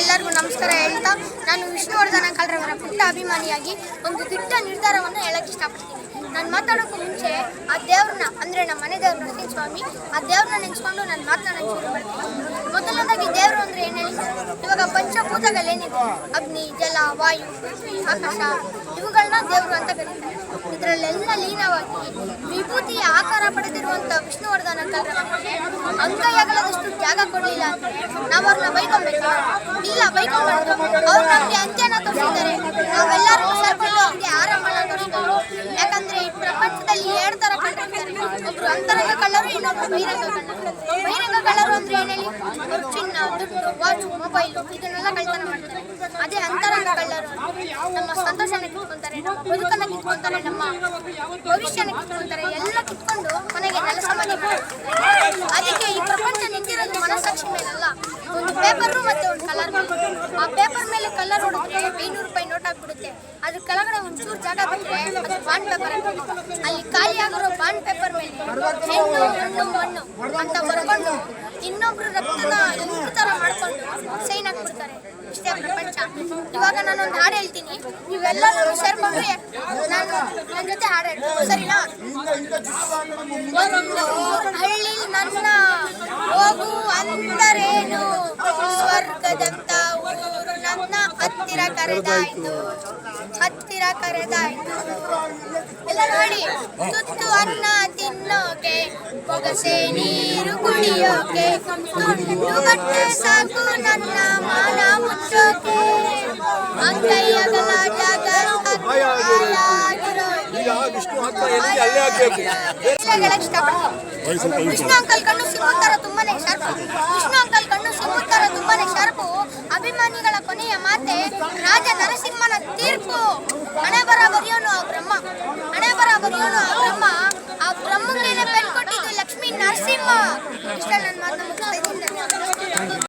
ಎಲ್ಲರಿಗೂ ನಮಸ್ಕಾರ ಹೇಳ್ತಾ, ನಾನು ವಿಷ್ಣುವರ್ಧನ ಕಲ್ರವರ ಪುಟ್ಟ ಅಭಿಮಾನಿಯಾಗಿ ಒಂದು ದಿಟ್ಟ ನಿರ್ಧಾರವನ್ನು ಹೇಳಕ್ಕೆ ಇಷ್ಟಪಡ್ತೀನಿ. ನಾನು ಮಾತಾಡೋಕ್ಕೂ ಮುಂಚೆ ಆ ದೇವ್ರನ್ನ, ಅಂದರೆ ನಮ್ಮ ಮನೆ ದೇವ್ರ ನರಸಿಂಹ ಸ್ವಾಮಿ ಆ ದೇವ್ರನ್ನ ನೆನೆಸ್ಕೊಂಡು ನಾನು ಮಾತನಾಡಕ್ಕೆ ಶುರು ಮಾಡ್ತೀನಿ. ಮೊದಲನೇದಾಗಿ ದೇವರು ಅಂದರೆ ಏನು ಹೇಳಿ? ಇವಾಗ ಪಂಚಭೂತಗಳೇನಿದೆ ಅಗ್ನಿ, ಜಲ, ವಾಯು ಆಕಾಶ ಇವುಗಳನ್ನ ದೇವರು ಅಂತ ಕರೀತಾರೆ. ಇದರಲ್ಲೆಲ್ಲ ಲೀನವಾಗಿ ವಿಭೂತಿಯ ಆಕಾರ ಪಡೆದಿರುವಂಥ ವಿಷ್ಣುವರ್ಧನ ಕಲ್ರವರಿಗೆ ಅಂಗಯಗಳದಷ್ಟು ತ್ಯಾಗ ಜಾಗ ಕೊಡ್ಲಿಲ್ಲ. ನಾವು ಅವ್ರನ್ನ ಬೈಕೊಬೇಕಾ ಇಲ್ಲ ಬೈಕ್ ಅವ್ರು ನಮ್ಗೆ ಅಂತ್ಯನ ತೋರಿಸಿದ್ದಾರೆ. ನಾವೆಲ್ಲರೂ ಸೇರ್ಕೊಂಡು ಅವ್ರಿಗೆ ಆರಂಭನ ತೋರಿಸ್ಕೊಂಡು, ಯಾಕಂದ್ರೆ ಈ ಪ್ರಪಂಚದಲ್ಲಿ ಎರಡು ತರ ಕಳ್ಳರಿದ್ದಾರೆ ಒಬ್ರು ಅಂತರಂಗ ಕಳ್ಳರು, ಇನ್ನೊಬ್ರು ಬಹಿರಂಗ ಕಳ್ಳರು. ಬಹಿರಂಗ ಕಳ್ಳರು ಅಂದ್ರೆ ಏನ್ ಹೇಳಿ ಚಿನ್ನ, ದುಡ್ಡು, ವಾಚ್, ಮೊಬೈಲ್, ಇದನ್ನೆಲ್ಲ ಕಳ್ತನ ಮಾಡ್ತಾರೆ. ಅದೇ ಅಂತರಂಗ ಕಳ್ಳರು. ನಮ್ಮ ಸಂತೋಷನ ಕಿತ್ಕೊಂತಾರೆ, ನಮ್ಮ ಬದುಕನ್ನ ಕಿತ್ಕೊಂತಾರೆ, ನಮ್ಮ ಭವಿಷ್ಯನ ಕಿತ್ಕೊಂತಾರೆ. ಎಲ್ಲ ಕಿತ್ಕೊಂಡು ಮನೆಗೆ ಕೆಲಸ ಮಾಡಿ ಅದಕ್ಕೆ ಈ ಪ್ರಪಂಚ ನಿಂತಿರೋದು ಮನಸ್ಸಾಕ್ಷಿ ಮೇಲಲ್ಲ. ಒಂದು ಪೇಪರ್ ಮತ್ತೆ ಆ ಪೇಪರ್ ಮೇಲೆ ಕಲರ್ ಹೊಡೆದ್ರೆ ಐನೂರು ರೂಪಾಯಿ ನೋಟ್ ಆಗ್ಬಿಡುತ್ತೆ. ಅದ್ರ ಕೆಳಗಡೆ ಒಂಚೂರು ಜಾಗ ಬಿಟ್ಟರೆ ಅದು ಬಾಂಡ್ ಪೇಪರ್ ಅಲ್ಲಿ ಖಾಲಿ ಆಗಿರೋ ಬಾಂಡ್ ಪೇಪರ್ ಮೇಲೆ ಹೆಣ್ಣು, ಹಣ್ಣು, ಮಣ್ಣು ಅಂತ ಬರ್ಕೊಂಡು ಇನ್ನೊಬ್ರು ರಕ್ತನ ತರ ಮಾಡ್ಕೊಂಡು ಸೈನ್ ಹಾಕ್ಬಿಡ್ತಾರೆ. ಇಷ್ಟೇ ಪ್ರಪಂಚ. ಇವಾಗ ನಾನೊಂದು ಹಾಡು ಹೇಳ್ತೀನಿ. ನೀವೆಲ್ಲರೂ ಸೇರ್ಕೊಂಡ್ರೆ ನಾನು ನನ್ನ ಜೊತೆ ಹಾಡು ಹೇಳ್ತೀನಿ. ಸರಿನಾ? ಒಂದು ಹಳ್ಳಿ ನನ್ನ ಹೋಗು ಅಂದರೇನು? ಸ್ವರ್ಗದ ಹತ್ತಿರ ಕರೆದಾಯ್ತು. ಹತ್ತಿರ ಕರೆದಾಯ್ತು. ಎಲ್ಲ ನೋಡಿ. ತುತ್ತು ಅನ್ನ ತಿನ್ನೋಕೆ ಹೊಗಸೆ ನೀರು ಕುಡಿಯೋಕೆ ತುಂಡು ಬಟ್ಟೆ ಸಾಕು ನನ್ನ ಮಾನ ಮುಚ್ಚೋಕೆ. ಆಗ್ಬೇಕು ಇಷ್ಟಪಡ್ತೀನಿ ವಿಷ್ಣು ಅಂಕಲ್ ಕಣ್ಣು ಸಿಗುತ್ತಾರ ತುಂಬಾನೇ ಶಾರ್ಪ್. ವಿಷ್ಣು ಅಂಕಲ್ ಕಣ್ಣು ಸಿಂಹದ ತರ ತುಂಬಾನೇ ಶಾರ್ಪು ಅಭಿಮಾನಿಗಳ ಕೊನೆಯ ಮಾತೆ ರಾಜ ನರಸಿಂಹನ ತೀರ್ಪು. ಹಣೆ ಬರ ಆ ಬ್ರಹ್ಮ. ಹಣೆ ಬರ ಆ ಬ್ರಹ್ಮ. ಆ ಬ್ರಹ್ಮಂಗೇನೆ ಪೆನ್ ಕೊಟ್ಟಿದ್ದು ಲಕ್ಷ್ಮೀ ನರಸಿಂಹ. ಇಷ್ಟ ನನ್ನ ಮಾತನ್ನ ಮುಗಿಸ್ತಾ